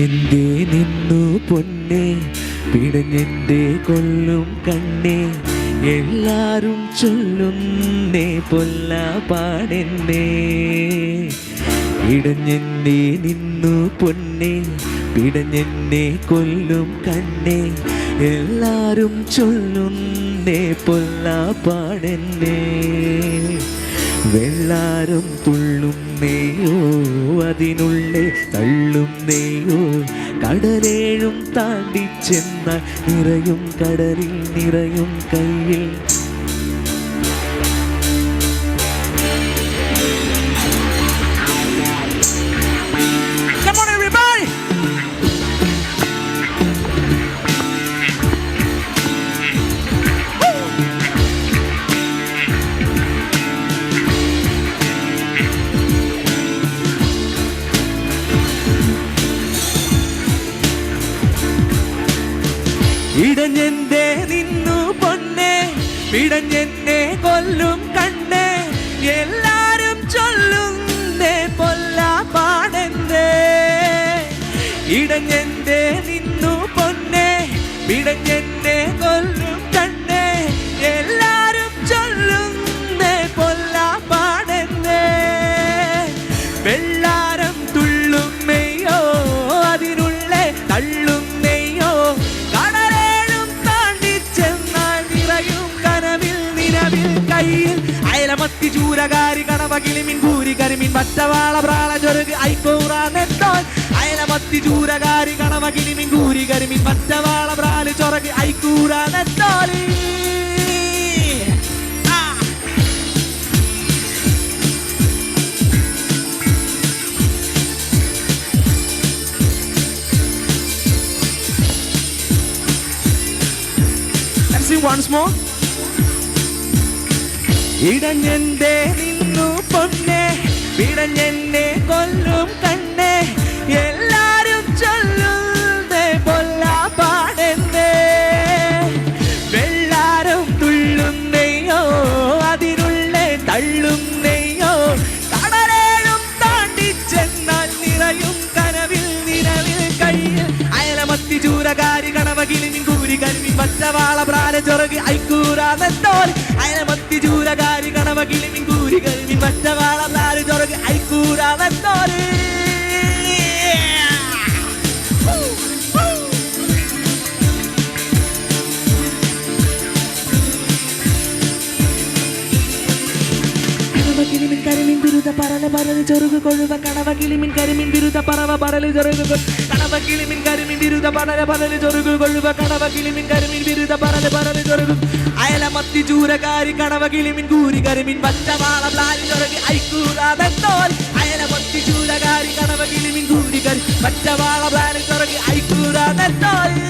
എന്തേ നിന്നു പൊന്നെ? പിടഞ്ഞെന്റെ കൊല്ലും കണ്ണേ? എല്ലാരും ചൊല്ലുന്നേ പൊല്ല പാടെന്നേ. ഇടഞ്ഞെന്നെ നിന്നു പൊന്നെ? പിടഞ്ഞെന്നെ കൊല്ലും കണ്ണേ? എല്ലാരും ചൊല്ലുന്നേ പൊല്ല പാടെന്നേ. വെള്ളാരും തുള്ളും നെയ്യോ അതിനുള്ളേ തള്ളും നെയ്യോ. കടലേഴും താണ്ടി ചെന്ന നിറയും കടലിൽ നിറയും കയ്യിൽ. ഇടഞ്ഞെന്റെ നിന്നു പൊന്നെ? പിടഞ്ഞെന്നെ കൊല്ലും കണ്ണേ? എല്ലാരും ചൊല്ലുന്നേ പൊല്ല പാടെന്നേ ഇടഞ്ഞെന്റെ നിന്നു പൊന്നെ? പിടഞ്ഞെന്നെ കൊല്ലും കണ്ണേ? എല്ലാരും ചൊല്ലുന്നേ പൊല്ല പാടെന്നേ ചൂരകാരി കണവ ഭൂരി കൂരി കരിമിൻ പച്ചവാള പ്രാള ചൊരുക് ഐക്കൂറ നെത്തോൻ. അയലമത്തി ചൂരകാരി കണവ ഭൂരി കൂരി കരിമിൻ പച്ചവാള പ്രാൽ ചൊറക് ഐക്കൂറ നെത്തോലി ആ. Let's sing once more. ഇടഞ്ഞെന്റെ നിന്നു പൊന്നെ പിടഞ്ഞെന്നെ കൊല്ലും കണ്ണേ എല്ലാരും ചൊല്ലുന്നേ പൊല്ല പാടെന്നേ. വെള്ളാരം തുള്ളുന്നെയ്യോ അതിനുള്ളേ തള്ളുന്നെയ്യോ കടലേഴും താണ്ടി ചെന്നാൽ നിറയും കനവിൽ നിലവിൽ കയ്യിൽ. അയലമത്തി ചൂരകാരി കണവ കിളിമിൻ കൂരി കരിമി പച്ചവാള പ്രാല ചൊറകി ഐക്കൂറാന്നെത്തോൽ അയലമത്തി ചൂരകാരി കണവ കിളിമിൻ മറ്റവാളന്നാൽ ചൊറക് കണവ കിളിമിൻ കരിമിൻ ബിരുദ പറല പറൽ ചൊറുകു കൊഴുവ കണവ കിളിമിൻ കരിമിൻ ബിരുദ പറവ പറൽ ചൊറുകു കണവ കിളിമിൻ കരിമിൻ ബിരുദ പറല പറൽ ചൊറുകു കൊഴുവ കണവ കിളിമിൻ കരിമിൻ ബിരുദ പറൽ പറൽ ചൊറുകു അയലമത്തി ചൂരകാരി കണവ കിളിമിൻ കൂരി കരിമിൻ പച്ചവാള പ്ലാരി ചൊറുകി അയല അയലമത്തി ചൂരകാരി കണവ കിളിമിൻ കൂരി കരി പച്ചവാള പ്ലാരി ചൊറുകി ഐക്കൂറാതെത്തോൽ